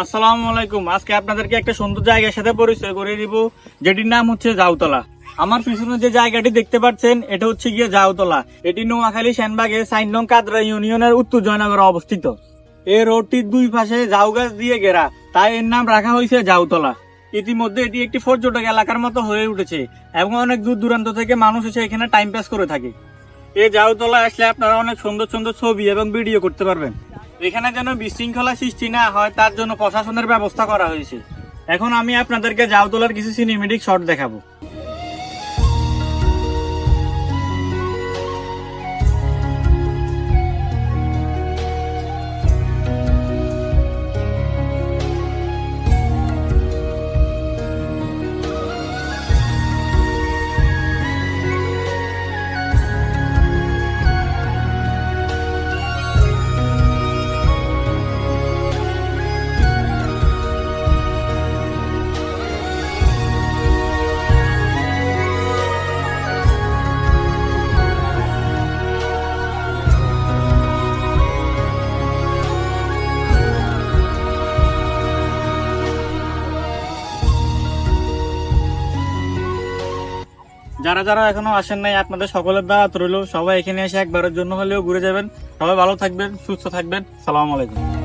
আসসালামু আলাইকুম। আজকে আপনাদেরকে একটা সুন্দর জায়গার সাথে পরিচয় করে দিব, যেটির নাম হচ্ছে জাউতলা। আমার পিছনে যে জায়গাটি দেখতে পাচ্ছেন, এটা হচ্ছে গিয়ে জাউতলা। এটি নোয়াখালী সেনবাগে সাইন কাদরা ইউনিয়নের উত্তর জয়নগরে অবস্থিত। এই রোডটির দুই পাশে জাউ গাছ দিয়ে ঘেরা। তাই এর নাম রাখা হয়েছে জাউতলা। ইতিমধ্যে এটি একটি পর্যটক এলাকার মতো হয়ে উঠেছে এবং অনেক দূর দূরান্ত থেকে মানুষ এসে এখানে টাইম পাস করে থাকে। এই জাউতলা আসলে আপনারা অনেক সুন্দর সুন্দর ছবি এবং ভিডিও করতে পারবেন। এখানে যেন বিশৃঙ্খলা সৃষ্টি না হয়, তার জন্য প্রশাসনের ব্যবস্থা করা হয়েছে। এখন আমি আপনাদেরকে জাউতলার কিছু সিনেমেটিক শট দেখাবো। যারা যারা এখনও আসেন নাই, আপনাদের সকলের দাওয়াত রইল। সবাই এখানে এসে একবারের জন্য হলেও ঘুরে যাবেন। সবাই ভালো থাকবেন, সুস্থ থাকবেন। সালাম আলাইকুম।